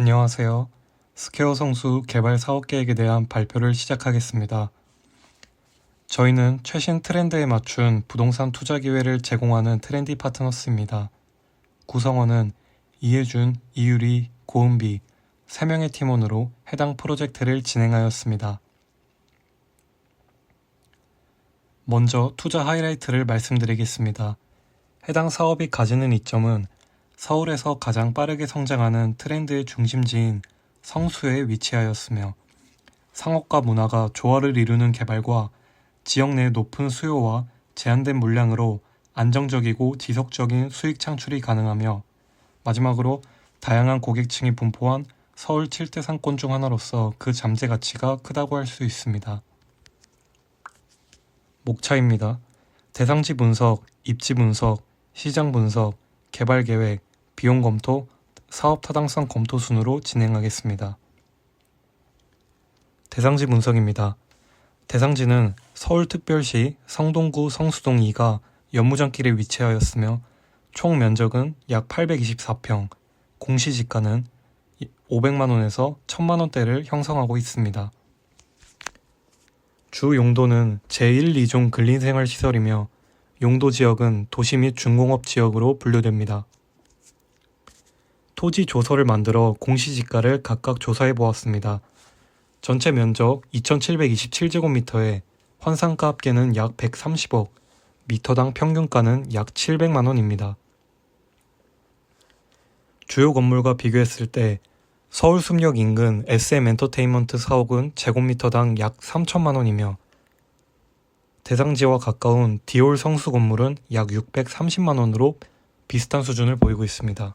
안녕하세요. 스퀘어 성수 개발 사업 계획에 대한 발표를 시작하겠습니다. 저희는 최신 트렌드에 맞춘 부동산 투자 기회를 제공하는 트렌디 파트너스입니다. 구성원은 이혜준, 이유리, 고은비 3명의 팀원으로 해당 프로젝트를 진행하였습니다. 먼저 투자 하이라이트를 말씀드리겠습니다. 해당 사업이 가지는 이점은 서울에서 가장 빠르게 성장하는 트렌드의 중심지인 성수에 위치하였으며 상업과 문화가 조화를 이루는 개발과 지역 내 높은 수요와 제한된 물량으로 안정적이고 지속적인 수익 창출이 가능하며 마지막으로 다양한 고객층이 분포한 서울 7대 상권 중 하나로서 그 잠재 가치가 크다고 할 수 있습니다. 목차입니다. 대상지 분석, 입지 분석, 시장 분석, 개발 계획, 비용 검토, 사업 타당성 검토 순으로 진행하겠습니다. 대상지 분석입니다. 대상지는 서울특별시 성동구 성수동 2가 연무장길에 위치하였으며 총 면적은 약 824평, 공시지가는 500만원에서 1000만원대를 형성하고 있습니다. 주 용도는 제1, 2종 근린생활시설이며 용도 지역은 도시 및 중공업 지역으로 분류됩니다. 토지 조서를 만들어 공시지가를 각각 조사해 보았습니다. 전체 면적 2,727제곱미터에 환상가 합계는 약 130억, 미터당 평균가는 약 700만 원입니다. 주요 건물과 비교했을 때 서울 숲역 인근 SM 엔터테인먼트 사옥은 제곱미터당 약 3천만 원이며 대상지와 가까운 디올 성수 건물은 약 630만 원으로 비슷한 수준을 보이고 있습니다.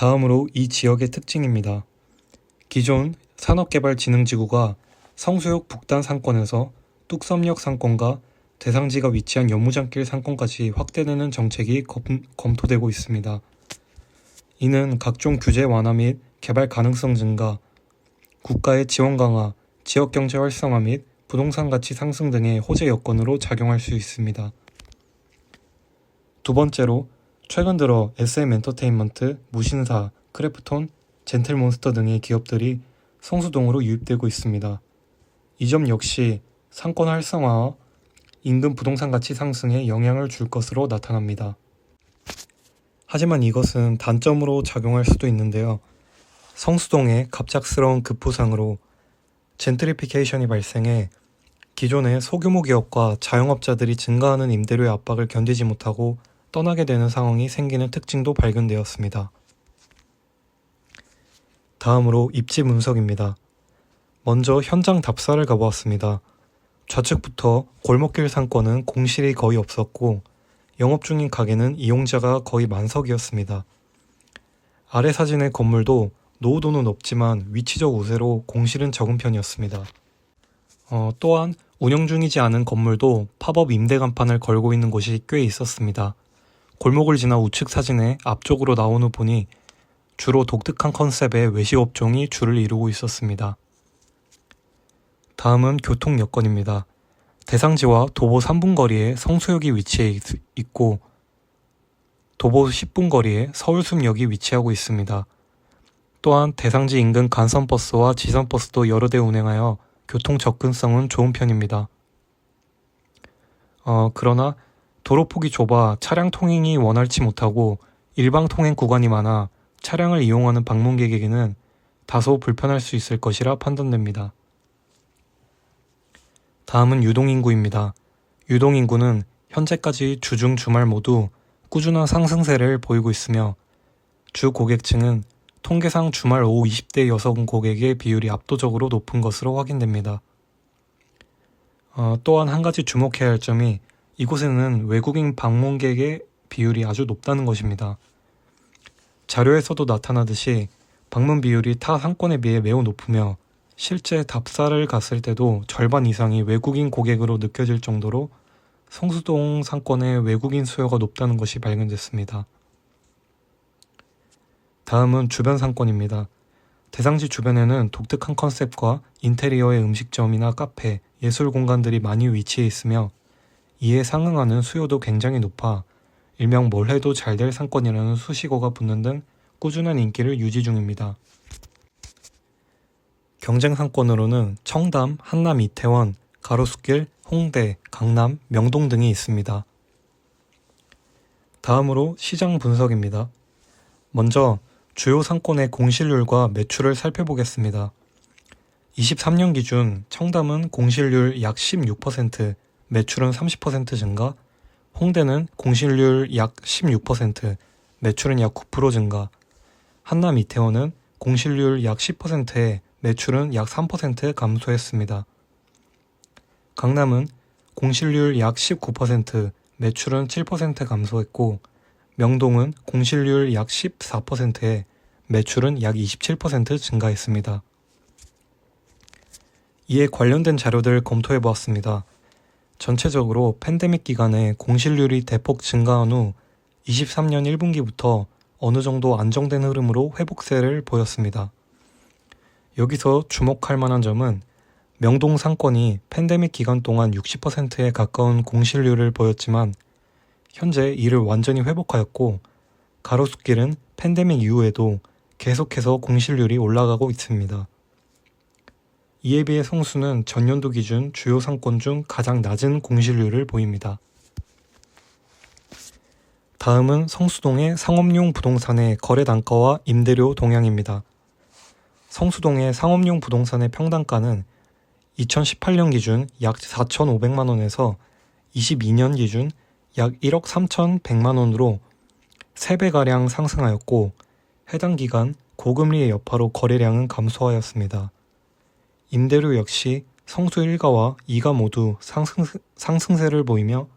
다음으로 이 지역의 특징입니다. 기존 산업개발진흥지구가 성수역 북단 상권에서 뚝섬역 상권과 대상지가 위치한 연무장길 상권까지 확대되는 정책이 검, 검토되고 있습니다. 이는 각종 규제 완화 및 개발 가능성 증가, 국가의 지원 강화, 지역 경제 활성화 및 부동산 가치 상승 등의 호재 여건으로 작용할 수 있습니다. 두 번째로 최근 들어 SM 엔터테인먼트, 무신사, 크래프톤, 젠틀몬스터 등의 기업들이 성수동으로 유입되고 있습니다. 이 점 역시 상권 활성화와 인근 부동산 가치 상승에 영향을 줄 것으로 나타납니다. 하지만 이것은 단점으로 작용할 수도 있는데요. 성수동의 갑작스러운 급부상으로 젠트리피케이션이 발생해 기존의 소규모 기업과 자영업자들이 증가하는 임대료의 압박을 견디지 못하고 떠나게 되는 상황이 생기는 특징도 발견되었습니다. 다음으로 입지 분석입니다. 먼저 현장 답사를 가보았습니다. 좌측부터 골목길 상권은 공실이 거의 없었고 영업 중인 가게는 이용자가 거의 만석이었습니다. 아래 사진의 건물도 노후도는 높지만 위치적 우세로 공실은 적은 편이었습니다. 어, 또한 운영 중이지 않은 건물도 팝업 임대 간판을 걸고 있는 곳이 꽤 있었습니다. 골목을 지나 우측 사진에 앞쪽으로 나온 후 보니 주로 독특한 컨셉의 외식업종이 줄을 이루고 있었습니다. 다음은 교통 여건입니다. 대상지와 도보 3분 거리에 성수역이 위치해 있고 도보 10분 거리에 서울숲역이 위치하고 있습니다. 또한 대상지 인근 간선버스와 지선버스도 여러 대 운행하여 교통 접근성은 좋은 편입니다. 어, 그러나 도로폭이 좁아 차량 통행이 원활치 못하고 일방 통행 구간이 많아 차량을 이용하는 방문객에게는 다소 불편할 수 있을 것이라 판단됩니다. 다음은 유동인구입니다. 유동인구는 현재까지 주중 주말 모두 꾸준한 상승세를 보이고 있으며 주 고객층은 통계상 주말 오후 20대 여성 고객의 비율이 압도적으로 높은 것으로 확인됩니다. 어, 또한 한 가지 주목해야 할 점이 이곳에는 외국인 방문객의 비율이 아주 높다는 것입니다. 자료에서도 나타나듯이 방문 비율이 타 상권에 비해 매우 높으며 실제 답사를 갔을 때도 절반 이상이 외국인 고객으로 느껴질 정도로 성수동 상권의 외국인 수요가 높다는 것이 발견됐습니다. 다음은 주변 상권입니다. 대상지 주변에는 독특한 컨셉과 인테리어의 음식점이나 카페, 예술 공간들이 많이 위치해 있으며 이에 상응하는 수요도 굉장히 높아 일명 뭘 해도 잘 될 상권이라는 수식어가 붙는 등 꾸준한 인기를 유지 중입니다. 경쟁 상권으로는 청담, 한남 이태원, 가로수길, 홍대, 강남, 명동 등이 있습니다. 다음으로 시장 분석입니다. 먼저 주요 상권의 공실률과 매출을 살펴보겠습니다. 23년 기준 청담은 공실률 약 16%, 매출은 30% 증가, 홍대는 공실률 약 16%, 매출은 약 9% 증가, 한남 이태원은 공실률 약 10%에 매출은 약 3% 감소했습니다. 강남은 공실률 약 19%, 매출은 7% 감소했고, 명동은 공실률 약 14%에 매출은 약 27% 증가했습니다. 이에 관련된 자료들 검토해 보았습니다. 전체적으로 팬데믹 기간에 공실률이 대폭 증가한 후 23년 1분기부터 어느 정도 안정된 흐름으로 회복세를 보였습니다. 여기서 주목할 만한 점은 명동 상권이 팬데믹 기간 동안 60%에 가까운 공실률을 보였지만 현재 이를 완전히 회복하였고 가로수길은 팬데믹 이후에도 계속해서 공실률이 올라가고 있습니다. 이에 비해 성수는 전년도 기준 주요 상권 중 가장 낮은 공실률을 보입니다. 다음은 성수동의 상업용 부동산의 거래 단가와 임대료 동향입니다. 성수동의 상업용 부동산의 평당가는 2018년 기준 약 4,500만 원에서 22년 기준 약 1억 3,100만 원으로 3배가량 상승하였고 해당 기간 고금리의 여파로 거래량은 감소하였습니다. 임대료 역시 성수 1가와 2가 모두 상승, 상승세를 보이며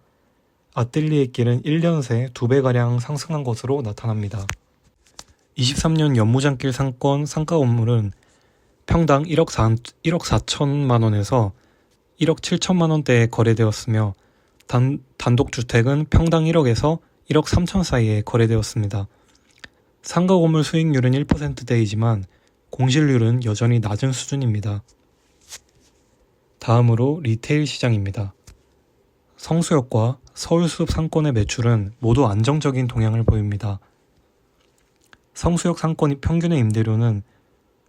아뜰리에 길은 1년 새 2배가량 상승한 것으로 나타납니다. 23년 연무장길 상권 상가 건물은 평당 1억 4, 1억 4천만 원에서 1억 7천만 원대에 거래되었으며 단, 단독주택은 평당 1억에서 1억 3천 사이에 거래되었습니다. 상가 건물 수익률은 1%대이지만 공실률은 여전히 낮은 수준입니다. 다음으로 리테일 시장입니다. 성수역과 서울숲 상권의 매출은 모두 안정적인 동향을 보입니다. 성수역 상권의 평균의 임대료는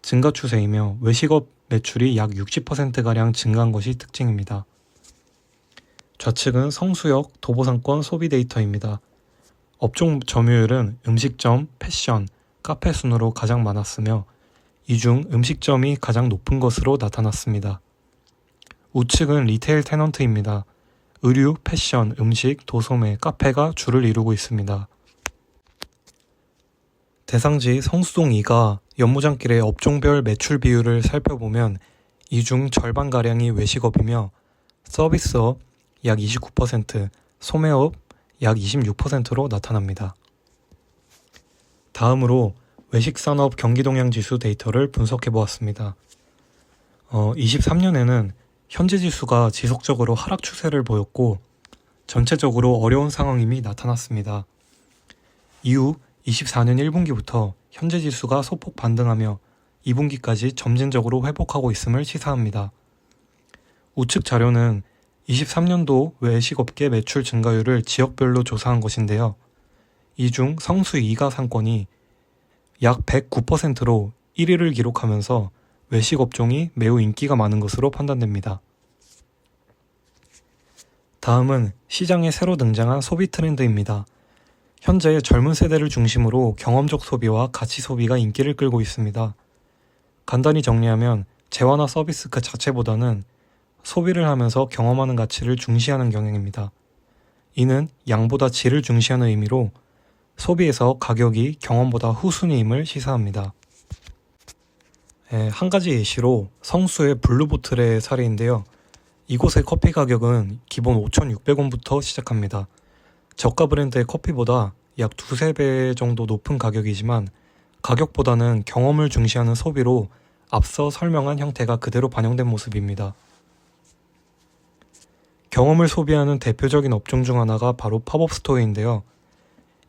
증가 추세이며 외식업 매출이 약 60%가량 증가한 것이 특징입니다. 좌측은 성수역 도보상권 소비 데이터입니다. 업종 점유율은 음식점, 패션, 카페 순으로 가장 많았으며 이 중 음식점이 가장 높은 것으로 나타났습니다. 우측은 리테일 테넌트입니다. 의류, 패션, 음식, 도소매, 카페가 주를 이루고 있습니다. 대상지 성수동 2가 연무장길의 업종별 매출 비율을 살펴보면 이 중 절반가량이 외식업이며 서비스업 약 29%, 소매업 약 26%로 나타납니다. 다음으로 외식산업 경기동향지수 데이터를 분석해 보았습니다. 어, 23년에는 현재 지수가 지속적으로 하락 추세를 보였고 전체적으로 어려운 상황임이 나타났습니다. 이후 24년 1분기부터 현재 지수가 소폭 반등하며 2분기까지 점진적으로 회복하고 있음을 시사합니다. 우측 자료는 23년도 외식업계 매출 증가율을 지역별로 조사한 것인데요. 이 중 성수 2가 상권이 약 109%로 1위를 기록하면서 외식 업종이 매우 인기가 많은 것으로 판단됩니다. 다음은 시장에 새로 등장한 소비 트렌드입니다. 현재 젊은 세대를 중심으로 경험적 소비와 가치 소비가 인기를 끌고 있습니다. 간단히 정리하면 재화나 서비스 그 자체보다는 소비를 하면서 경험하는 가치를 중시하는 경향입니다. 이는 양보다 질을 중시하는 의미로 소비에서 가격이 경험보다 후순위임을 시사합니다. 예, 한 가지 예시로 성수의 블루보틀의 사례인데요. 이곳의 커피 가격은 기본 5,600원부터 시작합니다. 저가 브랜드의 커피보다 약 두세 배 정도 높은 가격이지만 가격보다는 경험을 중시하는 소비로 앞서 설명한 형태가 그대로 반영된 모습입니다. 경험을 소비하는 대표적인 업종 중 하나가 바로 팝업 스토어인데요.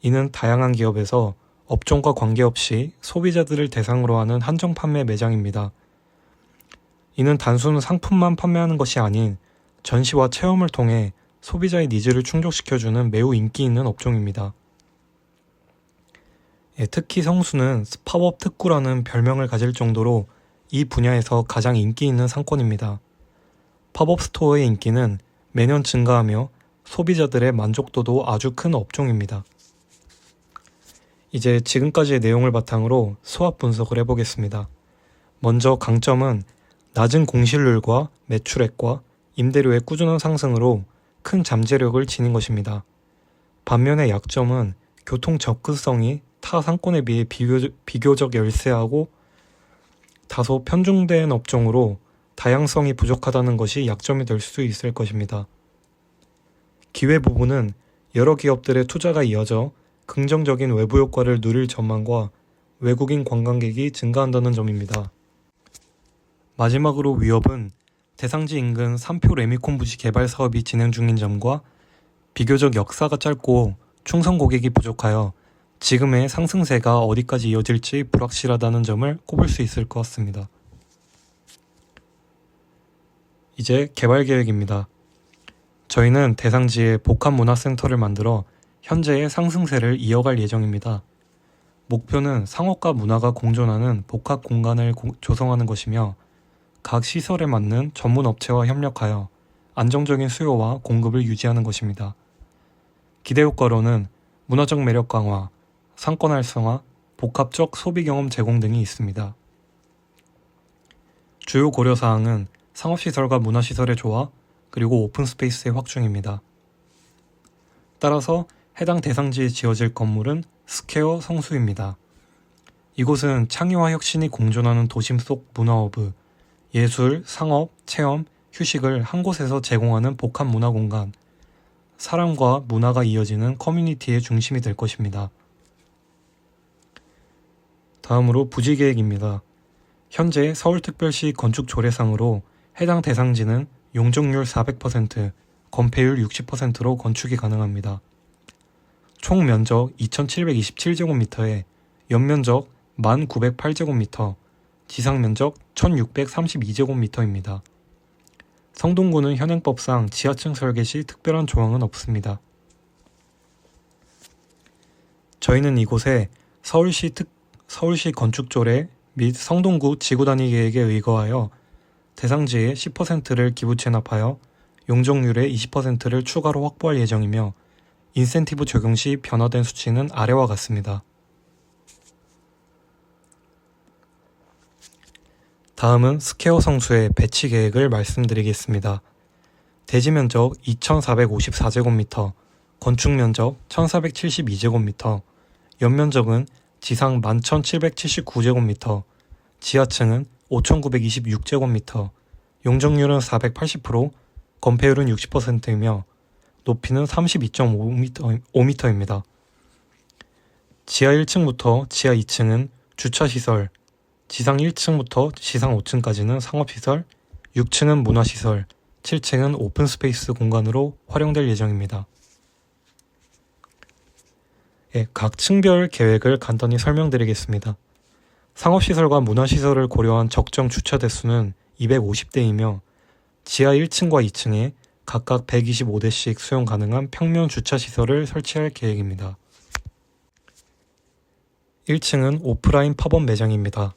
이는 다양한 기업에서 업종과 관계없이 소비자들을 대상으로 하는 한정 판매 매장입니다. 이는 단순 상품만 판매하는 것이 아닌 전시와 체험을 통해 소비자의 니즈를 충족시켜주는 매우 인기 있는 업종입니다. 예, 특히 성수는 팝업 특구라는 별명을 가질 정도로 이 분야에서 가장 인기 있는 상권입니다. 팝업 스토어의 인기는 매년 증가하며 소비자들의 만족도도 아주 큰 업종입니다. 이제 지금까지의 내용을 바탕으로 수합 분석을 해보겠습니다. 먼저 강점은 낮은 공실률과 매출액과 임대료의 꾸준한 상승으로 큰 잠재력을 지닌 것입니다. 반면에 약점은 교통 접근성이 타 상권에 비해 비교, 비교적 열세하고 다소 편중된 업종으로 다양성이 부족하다는 것이 약점이 될 수 있을 것입니다. 기회 부분은 여러 기업들의 투자가 이어져 긍정적인 외부 효과를 누릴 전망과 외국인 관광객이 증가한다는 점입니다. 마지막으로 위협은 대상지 인근 3표 레미콘 부지 개발 사업이 진행 중인 점과 비교적 역사가 짧고 충성 고객이 부족하여 지금의 상승세가 어디까지 이어질지 불확실하다는 점을 꼽을 수 있을 것 같습니다. 이제 개발 계획입니다. 저희는 대상지에 복합문화센터를 만들어 현재의 상승세를 이어갈 예정입니다. 목표는 상업과 문화가 공존하는 복합 공간을 고- 조성하는 것이며 각 시설에 맞는 전문 업체와 협력하여 안정적인 수요와 공급을 유지하는 것입니다. 기대 효과로는 문화적 매력 강화, 상권 활성화, 복합적 소비 경험 제공 등이 있습니다. 주요 고려 사항은 상업시설과 문화시설의 조화, 그리고 오픈 스페이스의 확충입니다. 따라서 해당 대상지에 지어질 건물은 스퀘어 성수입니다. 이곳은 창의와 혁신이 공존하는 도심 속 문화허브, 예술, 상업, 체험, 휴식을 한 곳에서 제공하는 복합 문화 공간, 사람과 문화가 이어지는 커뮤니티의 중심이 될 것입니다. 다음으로 부지 계획입니다. 현재 서울특별시 건축 조례상으로 해당 대상지는 용적률 400%, 건폐율 60%로 건축이 가능합니다. 총 면적 2,727제곱미터에 연면적 1,908제곱미터, 지상 면적 1,632제곱미터입니다. 성동구는 현행법상 지하층 설계 시 특별한 조항은 없습니다. 저희는 이곳에 서울시 특, 서울시 건축조례 및 성동구 지구단위 계획에 의거하여 대상지의 10%를 기부 체납하여 용적률의 20%를 추가로 확보할 예정이며 인센티브 적용 시 변화된 수치는 아래와 같습니다. 다음은 스퀘어 성수의 배치 계획을 말씀드리겠습니다. 대지 면적 2,454제곱미터, 건축 면적 1,472제곱미터, 연면적은 지상 11,779제곱미터, 지하층은 5,926제곱미터, 용적률은 480%, 건폐율은 60%이며 높이는 32.5m입니다. 지하 1층부터 지하 2층은 주차시설, 지상 1층부터 지상 5층까지는 상업시설, 6층은 문화시설, 7층은 오픈스페이스 공간으로 활용될 예정입니다. 예, 각 층별 계획을 간단히 설명드리겠습니다. 상업시설과 문화시설을 고려한 적정 주차 대수는 250대이며 지하 1층과 2층에 각각 125대씩 수용 가능한 평면 주차시설을 설치할 계획입니다. 1층은 오프라인 팝업 매장입니다.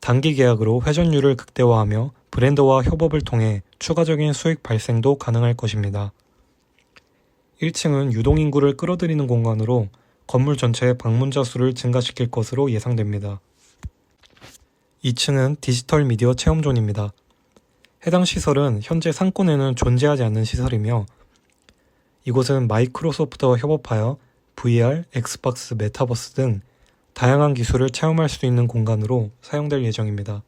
단기 계약으로 회전율을 극대화하며 브랜드와 협업을 통해 추가적인 수익 발생도 가능할 것입니다. 1층은 유동인구를 끌어들이는 공간으로 건물 전체의 방문자 수를 증가시킬 것으로 예상됩니다. 2층은 디지털 미디어 체험존입니다. 해당 시설은 현재 상권에는 존재하지 않는 시설이며 이곳은 마이크로소프트와 협업하여 VR, 엑스박스, 메타버스 등 다양한 기술을 체험할 수 있는 공간으로 사용될 예정입니다.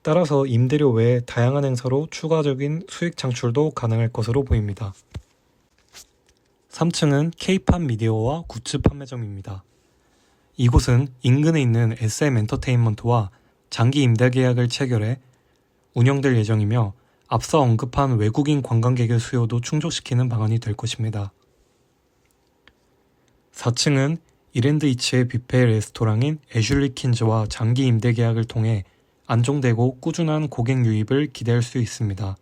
따라서 임대료 외에 다양한 행사로 추가적인 수익 창출도 가능할 것으로 보입니다. 3층은 K-팝 미디어와 굿즈 판매점입니다. 이곳은 인근에 있는 SM 엔터테인먼트와 장기 임대 계약을 체결해 운영될 예정이며 앞서 언급한 외국인 관광객의 수요도 충족시키는 방안이 될 것입니다. 4층은 이랜드 이츠의 뷔페 레스토랑인 애슐리 킨즈와 장기 임대 계약을 통해 안정되고 꾸준한 고객 유입을 기대할 수 있습니다.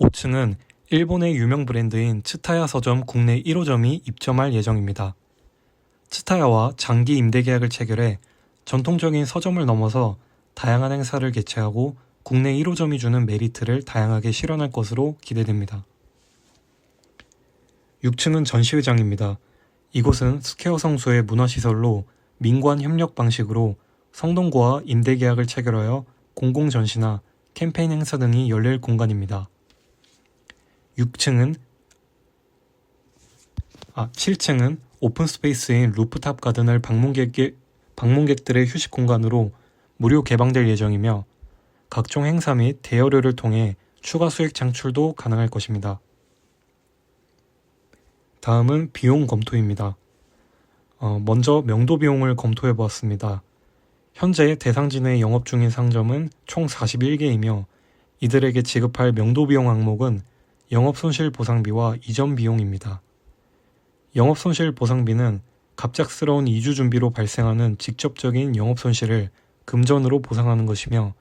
5층은 일본의 유명 브랜드인 츠타야 서점 국내 1호점이 입점할 예정입니다. 츠타야와 장기 임대 계약을 체결해 전통적인 서점을 넘어서 다양한 행사를 개최하고 국내 1호점이 주는 메리트를 다양하게 실현할 것으로 기대됩니다. 6층은 전시회장입니다. 이곳은 스퀘어 성수의 문화시설로 민관 협력 방식으로 성동구와 임대 계약을 체결하여 공공전시나 캠페인 행사 등이 열릴 공간입니다. 6층은 아 7층은 오픈 스페이스인 루프탑 가든을 방문객 방문객들의 휴식 공간으로 무료 개방될 예정이며 각종 행사 및 대여료를 통해 추가 수익 창출도 가능할 것입니다. 다음은 비용 검토입니다. 어, 먼저 명도 비용을 검토해 보았습니다. 현재 대상진에 영업 중인 상점은 총 41개이며 이들에게 지급할 명도 비용 항목은 영업 손실 보상비와 이전 비용입니다. 영업 손실 보상비는 갑작스러운 이주 준비로 발생하는 직접적인 영업 손실을 금전으로 보상하는 것이며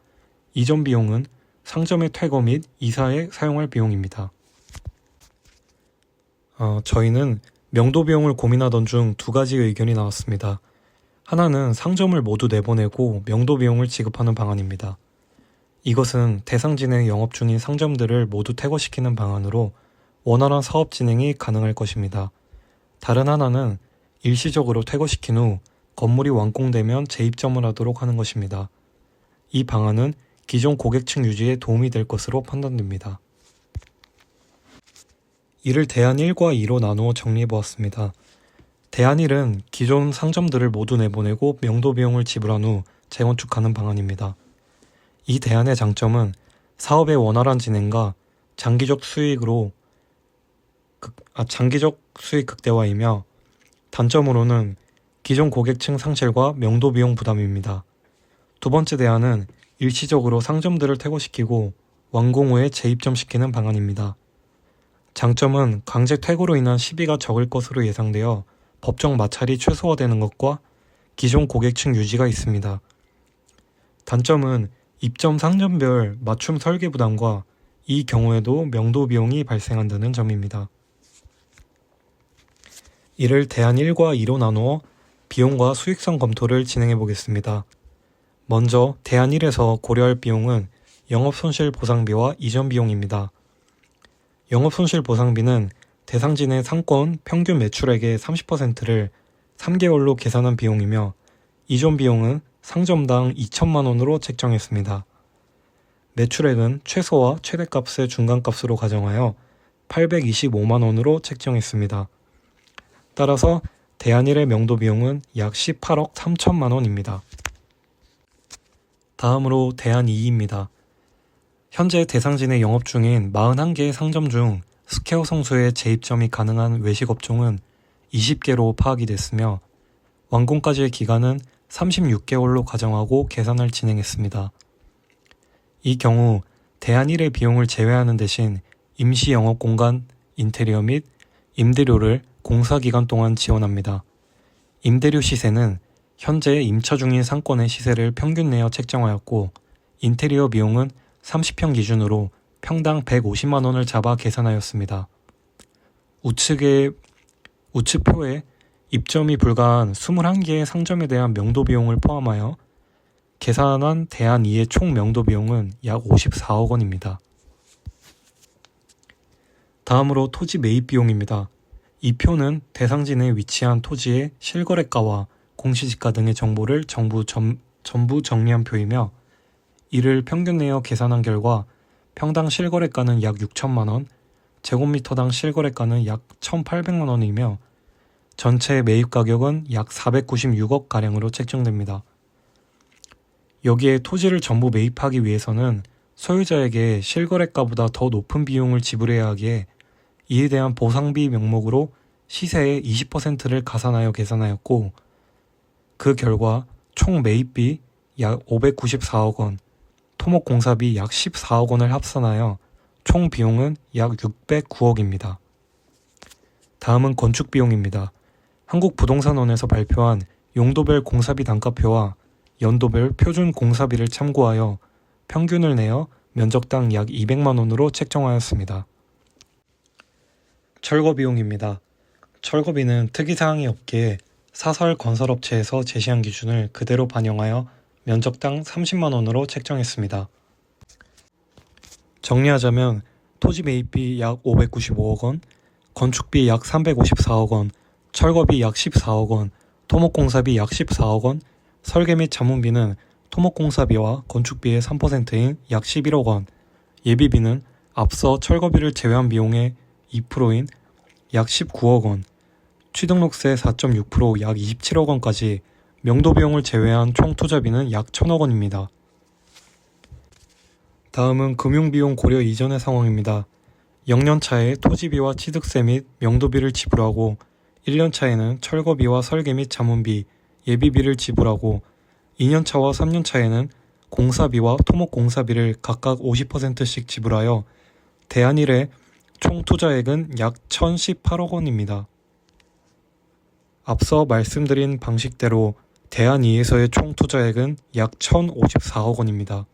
이전 비용은 상점의 퇴거 및 이사에 사용할 비용입니다. 어, 저희는 명도 비용을 고민하던 중 두 가지 의견이 나왔습니다. 하나는 상점을 모두 내보내고 명도 비용을 지급하는 방안입니다. 이것은 대상 진행 영업 중인 상점들을 모두 퇴거시키는 방안으로 원활한 사업 진행이 가능할 것입니다. 다른 하나는 일시적으로 퇴거시킨 후 건물이 완공되면 재입점을 하도록 하는 것입니다. 이 방안은 기존 고객층 유지에 도움이 될 것으로 판단됩니다. 이를 대안 1과 2로 나누어 정리해 보았습니다. 대안 1은 기존 상점들을 모두 내보내고 명도 비용을 지불한 후 재건축하는 방안입니다. 이 대안의 장점은 사업의 원활한 진행과 장기적 수익으로 극, 아, 장기적 수익 극대화이며 단점으로는 기존 고객층 상실과 명도 비용 부담입니다. 두 번째 대안은 일시적으로 상점들을 퇴거시키고 완공 후에 재입점시키는 방안입니다. 장점은 강제 퇴거로 인한 시비가 적을 것으로 예상되어 법정 마찰이 최소화되는 것과 기존 고객층 유지가 있습니다. 단점은 입점 상점별 맞춤 설계 부담과 이 경우에도 명도 비용이 발생한다는 점입니다. 이를 대안 1과 2로 나누어 비용과 수익성 검토를 진행해 보겠습니다. 먼저 대안 1에서 고려할 비용은 영업 손실 보상비와 이전 비용입니다. 영업 손실 보상비는 대상진의 상권 평균 매출액의 30%를 3개월로 계산한 비용이며 이전 비용은 상점당 2천만 원으로 책정했습니다. 매출액은 최소와 최대값의 중간값으로 가정하여 825만 원으로 책정했습니다. 따라서 대한일의 명도 비용은 약 18억 3천만 원입니다. 다음으로 대한2입니다. 현재 대상진에 영업 중인 41개의 상점 중 스퀘어 성수의 재입점이 가능한 외식 업종은 20개로 파악이 됐으며 완공까지의 기간은 36개월로 가정하고 계산을 진행했습니다. 이 경우 대한일의 비용을 제외하는 대신 임시 영업 공간, 인테리어 및 임대료를 공사 기간 동안 지원합니다. 임대료 시세는 현재 임차 중인 상권의 시세를 평균 내어 책정하였고 인테리어 비용은 30평 기준으로 평당 150만 원을 잡아 계산하였습니다. 우측의 우측표에 입점이 불가한 21개의 상점에 대한 명도 비용을 포함하여 계산한 대안 2의 총 명도 비용은 약 54억 원입니다. 다음으로 토지 매입 비용입니다. 이 표는 대상진에 위치한 토지의 실거래가와 공시지가 등의 정보를 정부 점, 전부 정리한 표이며 이를 평균 내어 계산한 결과 평당 실거래가는 약 6천만 원, 제곱미터당 실거래가는 약 1,800만 원이며 전체 매입 가격은 약 496억 가량으로 책정됩니다. 여기에 토지를 전부 매입하기 위해서는 소유자에게 실거래가보다 더 높은 비용을 지불해야 하기에 이에 대한 보상비 명목으로 시세의 20%를 가산하여 계산하였고 그 결과 총 매입비 약 594억 원, 토목 공사비 약 14억 원을 합산하여 총 비용은 약 609억입니다. 다음은 건축 비용입니다. 한국부동산원에서 발표한 용도별 공사비 단가표와 연도별 표준 공사비를 참고하여 평균을 내어 면적당 약 200만 원으로 책정하였습니다. 철거 비용입니다. 철거비는 특이사항이 없기에 사설 건설업체에서 제시한 기준을 그대로 반영하여 면적당 30만 원으로 책정했습니다. 정리하자면 토지 매입비 약 595억 원, 건축비 약 354억 원, 철거비 약 14억 원, 토목공사비 약 14억 원, 설계 및 자문비는 토목공사비와 건축비의 3%인 약 11억 원, 예비비는 앞서 철거비를 제외한 비용의 2%인 약 19억 원, 취등록세 4.6%약 27억 원까지 명도 비용을 제외한 총 투자비는 약 1천억 원입니다. 다음은 금융비용 고려 이전의 상황입니다. 0년 차에 토지비와 취득세 및 명도비를 지불하고 1년 차에는 철거비와 설계 및 자문비, 예비비를 지불하고 2년 차와 3년 차에는 공사비와 토목공사비를 각각 50%씩 지불하여 대한일의 총 투자액은 약 1,018억 원입니다. 앞서 말씀드린 방식대로 대한이에서의 총 투자액은 약 1,054억 원입니다.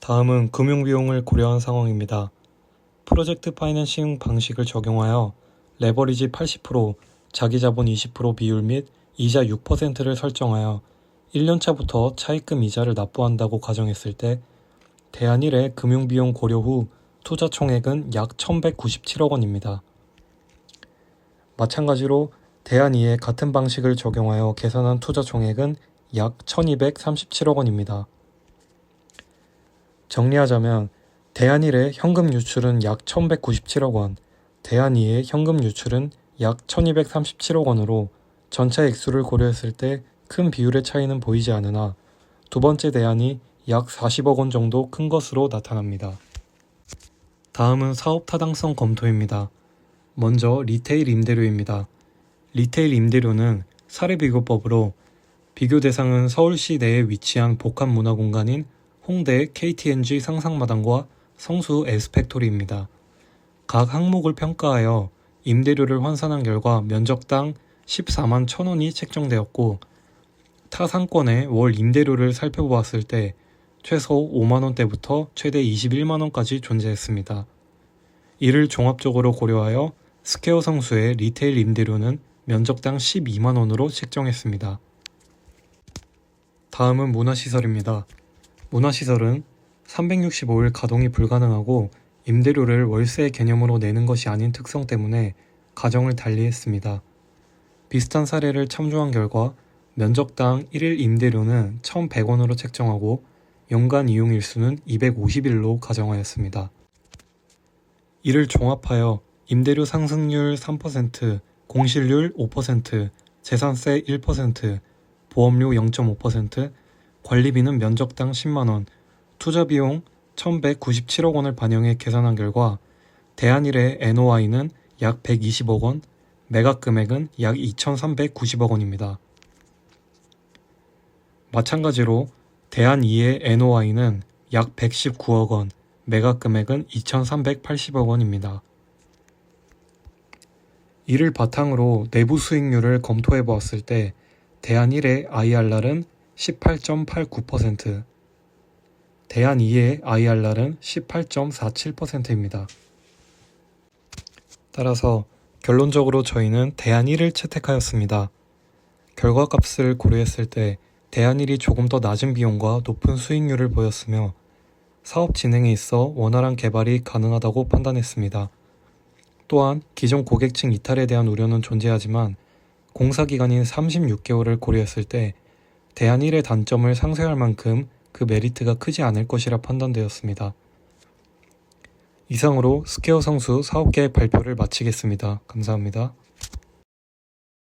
다음은 금융비용을 고려한 상황입니다. 프로젝트 파이낸싱 방식을 적용하여 레버리지 80%, 자기자본 20% 비율 및 이자 6%를 설정하여 1년차부터 차입금 이자를 납부한다고 가정했을 때 대한일의 금융비용 고려 후 투자 총액은 약 1197억 원입니다. 마찬가지로 대한이의 같은 방식을 적용하여 계산한 투자 총액은 약 1237억 원입니다. 정리하자면 대한일의 현금 유출은 약 1197억 원, 대한이의 현금 유출은 약 1237억 원으로 전체 액수를 고려했을 때 큰 비율의 차이는 보이지 않으나 두 번째 대안이 약 40억 원 정도 큰 것으로 나타납니다. 다음은 사업 타당성 검토입니다. 먼저 리테일 임대료입니다. 리테일 임대료는 사례비교법으로 비교 대상은 서울시 내에 위치한 복합 문화 공간인 홍대 KTNG 상상마당과 성수 에스펙토리입니다. 각 항목을 평가하여 임대료를 환산한 결과 면적당 14만 1천원이 책정되었고 타 상권의 월 임대료를 살펴보았을 때 최소 5만원대부터 최대 21만원까지 존재했습니다. 이를 종합적으로 고려하여 스퀘어 성수의 리테일 임대료는 면적당 12만원으로 책정했습니다. 다음은 문화시설입니다. 문화시설은 365일 가동이 불가능하고 임대료를 월세 개념으로 내는 것이 아닌 특성 때문에 가정을 달리했습니다. 비슷한 사례를 참조한 결과 면적당 1일 임대료는 1,100원으로 책정하고 연간 이용 일수는 250일로 가정하였습니다. 이를 종합하여 임대료 상승률 3%, 공실률 5%, 재산세 1%, 보험료 0.5%, 관리비는 면적당 10만원, 투자비용 1197억 원을 반영해 계산한 결과 대한일의 NOI는 약 120억 원, 매각 금액은 약 2,390억 원입니다. 마찬가지로 대한2의 NOI는 약 119억 원, 매각 금액은 2,380억 원입니다. 이를 바탕으로 내부 수익률을 검토해 보았을 때 대한 1의 IRR은 18.89%, 대한 2의 IRR은 18.47%입니다. 따라서 결론적으로 저희는 대한1을 채택하였습니다. 결과값을 고려했을 때 대한일이 조금 더 낮은 비용과 높은 수익률을 보였으며 사업 진행에 있어 원활한 개발이 가능하다고 판단했습니다. 또한 기존 고객층 이탈에 대한 우려는 존재하지만 공사 기간인 36개월을 고려했을 때 대한일의 단점을 상쇄할 만큼 그 메리트가 크지 않을 것이라 판단되었습니다. 이상으로 스퀘어 성수 사업계획 발표를 마치겠습니다. 감사합니다.